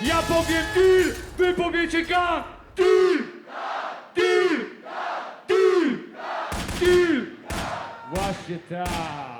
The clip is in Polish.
Ja powiem deal, wy powiecie gang! Deal! Deal! Deal! Deal! Właśnie tak!